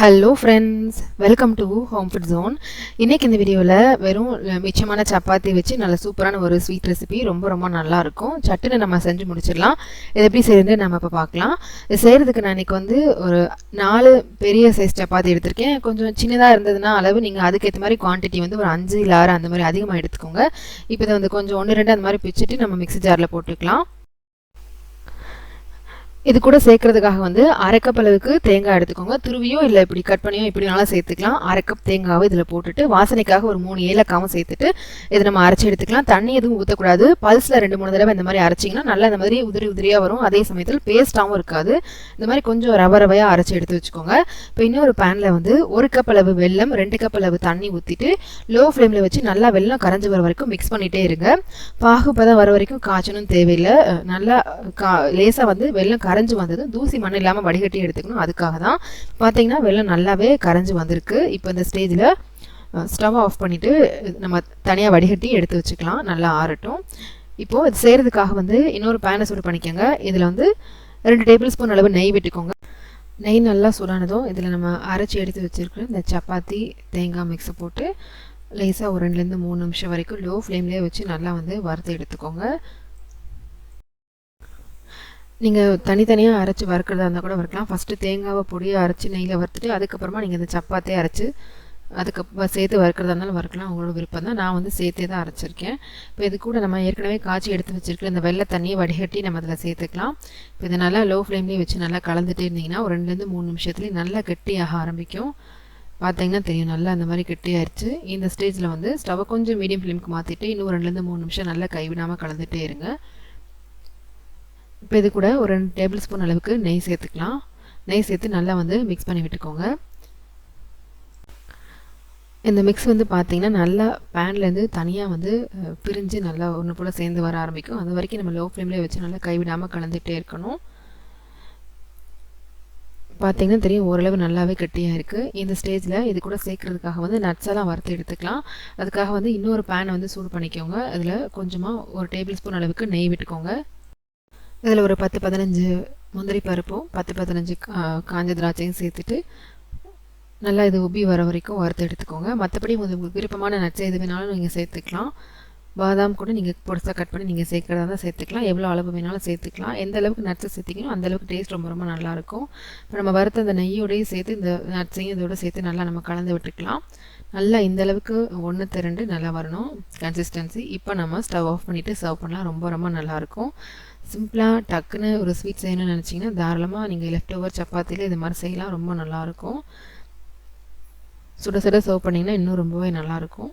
Hello friends welcome to home food zone இன்றைக்கி இந்த வீடியோவில் வெறும் மிச்சமான சப்பாத்தி வச்சு நல்ல சூப்பரான ஒரு ஸ்வீட் ரெசிபி ரொம்ப ரொம்ப நல்லாயிருக்கும் சட்டுன்னு நம்ம செஞ்சு முடிச்சிடலாம். இது எப்படி செய்யறது நம்ம இப்போ பார்க்கலாம் இது செய்கிறதுக்கு நான் இன்றைக்கி வந்து ஒரு நாலு பெரிய சைஸ் சப்பாத்தி எடுத்திருக்கேன். கொஞ்சம் சின்னதாக இருந்ததுன்னா அளவு நீங்கள் அதுக்கேற்ற மாதிரி குவான்டிட்டி வந்து ஒரு அஞ்சு இல்லை ஆறு அந்த மாதிரி அதிகமாக எடுத்துக்கோங்க. இப்போ இதை வந்து கொஞ்சம் ஒன்று ரெண்டு அந்த மாதிரி பிச்சுட்டு நம்ம மிக்ஸி ஜாரில் போட்டுக்கலாம். இது கூட சேர்க்கறதுக்காக வந்து அரைக்கப் அளவுக்கு தேங்காய் எடுத்துக்கோங்க. துருவியோ இல்லை இப்படி கட் பண்ணியோ இப்படினாலும் சேர்த்துக்கலாம். அரைக்கப் தேங்காவை இதில் போட்டுட்டு வாசனைக்காக ஒரு மூணு ஏலக்காவும் சேர்த்துட்டு இதை நம்ம அரைச்சி எடுத்துக்கலாம். தண்ணி எதுவும் ஊற்றக்கூடாது பல்ஸில் ரெண்டு மூணு தடவை இந்த மாதிரி அரைச்சிங்கன்னா நல்லா இந்த மாதிரி உதிரி உதிரியாக வரும். அதே சமயத்தில் பேஸ்ட்டாகவும் இருக்காது. இந்த மாதிரி கொஞ்சம் ரவ ரவையாக அரைச்சி எடுத்து வச்சுக்கோங்க. இப்போ இன்னொரு பேனில் வந்து ஒரு கப் அளவு வெல்லம் ரெண்டு கப் அளவு தண்ணி ஊற்றிட்டு லோ ஃப்ளேமில் வச்சு நல்லா வெல்லம் கரைஞ்சி வர வரைக்கும் மிக்ஸ் பண்ணிகிட்டே இருங்க. பாகுப்பதம் வர வரைக்கும் காய்ச்சணும் தேவையில்லை. நல்லா கா லேசாக வந்து வெல்லம் கரைஞ்சி வந்தது. தூசி மண் இல்லாமல் வடிகட்டி எடுத்துக்கணும். அதுக்காக தான் பார்த்தீங்கன்னா வெள்ளம் நல்லாவே கரைஞ்சி வந்திருக்கு. இப்போ இந்த ஸ்டேஜில் ஸ்டவ் ஆஃப் பண்ணிவிட்டு நம்ம தனியாக வடிகட்டி எடுத்து வச்சுக்கலாம். நல்லா ஆறட்டும். இப்போது இது செய்கிறதுக்காக வந்து இன்னொரு பேனை சூடு பண்ணிக்கோங்க. இதில் வந்து ரெண்டு டேபிள் ஸ்பூன் அளவு நெய் விட்டுக்கோங்க. நெய் நல்லா சூடானதும் இதில் நம்ம அரைச்சி எடுத்து வச்சுருக்கிற இந்த சப்பாத்தி தேங்காய் மிக்ஸை போட்டு லேசாக ஒரு ரெண்டுலேருந்து மூணு நிமிஷம் வரைக்கும் லோ ஃப்ளேம்லேயே வச்சு நல்லா வந்து வறுத்து எடுத்துக்கோங்க. நீங்கள் தனித்தனியாக அரைச்சி வறுக்கிறதா இருந்தால் கூட வறுக்கலாம். ஃபஸ்ட்டு தேங்காவை பொடியை அரைச்சி நெய்யில் வறுத்துட்டு அதுக்கப்புறமா நீங்கள் இந்த சப்பாத்தியை அரைச்சி அதுக்கப்புறம் சேர்த்து வறுக்கிறதா இருந்தாலும் வறுக்கலாம். உங்களோட விருப்பம் தான். நான் வந்து சேர்த்தே தான் அரைச்சிருக்கேன். இப்போ இது கூட நம்ம ஏற்கனவே காய்ச்சி எடுத்து வச்சுருக்கிற இந்த வெள்ளை தண்ணியை வடிகட்டி நம்ம அதில் சேர்த்துக்கலாம். இப்போ இதை நல்லா லோ ஃப்ளேம்லேயே வச்சு நல்லா கலந்துட்டே இருந்தீங்கன்னா ஒரு ரெண்டுலேருந்து மூணு நிமிஷத்துலேயே நல்லா கெட்டியாக ஆரம்பிக்கும். பார்த்தீங்கன்னா தெரியும். நல்லா அந்த மாதிரி கெட்டியாயிருச்சு இந்த ஸ்டேஜில் வந்து ஸ்டவ் கொஞ்சம் மீடியம் ஃப்ளேமுக்கு மாற்றிட்டு இன்னும் ரெண்டுலேருந்து மூணு நிமிஷம் நல்லா கைவிடாமல் கலந்துகிட்டே இருங்க. இப்போ இது கூட ஒரு ரெண்டு டேபிள் ஸ்பூன் அளவுக்கு நெய் சேர்த்துக்கலாம். நெய் சேர்த்து நல்லா வந்து மிக்ஸ் பண்ணி விட்டுக்கோங்க. இந்த மிக்ஸ் வந்து பார்த்திங்கன்னா நல்லா பேன்லேருந்து தனியாக வந்து பிரிஞ்சு நல்லா ஒன்று போல் சேர்ந்து வர ஆரம்பிக்கும். அது வரைக்கும் நம்ம லோ ஃப்ளேம்லேயே வச்சு நல்லா கைவிடாமல் கலந்துகிட்டே இருக்கணும். பார்த்தீங்கன்னா தெரியும் ஓரளவு நல்லாவே கட்டியாக இருக்குது இந்த ஸ்டேஜில் இது கூட சேர்க்குறதுக்காக வந்து நட்ஸெல்லாம் வறுத்து எடுத்துக்கலாம். அதுக்காக வந்து இன்னொரு பேனை வந்து சூடு பண்ணிக்கோங்க. அதில் கொஞ்சமாக ஒரு டேபிள் ஸ்பூன் அளவுக்கு நெய் விட்டுக்கோங்க. இதில் ஒரு பத்து பதினஞ்சு முந்திரி பருப்பும் பத்து பதினஞ்சு காஞ்ச திராட்சையும் சேர்த்துட்டு நல்லா இது உப்பி வர வரைக்கும் வறுத்து எடுத்துக்கோங்க. மற்றபடி உங்களுக்கு விருப்பமான நட்சை எது வேணாலும் நீங்கள் சேர்த்துக்கலாம். பாதாம் கூட நீங்கள் பொடிசாக கட் பண்ணி நீங்கள் சேர்க்குறதா தான் சேர்த்துக்கலாம். எவ்வளோ அளவு வேணாலும் சேர்த்துக்கலாம். எந்த அளவுக்கு நட்ஸை சேர்த்திக்கணும் அந்தளவுக்கு டேஸ்ட் ரொம்ப ரொம்ப நல்லாயிருக்கும் இப்போ நம்ம வறுத்த அந்த நெய்யோடையும் சேர்த்து இந்த நட்ஸையும் இதோட சேர்த்து நல்லா நம்ம கலந்து விட்டுக்கலாம். நல்லா இந்த அளவுக்கு ஒன்று திரண்டு நல்லா வரணும். கன்சிஸ்டன்சி இப்போ நம்ம ஸ்டவ் ஆஃப் பண்ணிவிட்டு சர்வ் பண்ணலாம். ரொம்ப ரொம்ப நல்லாயிருக்கும் சிம்பிளாக டக்குன்னு ஒரு ஸ்வீட் செய்யணும்னு நினச்சிங்கன்னா தாராளமாக நீங்கள் லெஃப்ட் ஓவர் சப்பாத்தியில் இது மாதிரி செய்யலாம். ரொம்ப நல்லாயிருக்கும் சுட சுட சர்வ் பண்ணிங்கன்னா இன்னும் ரொம்பவே நல்லாயிருக்கும்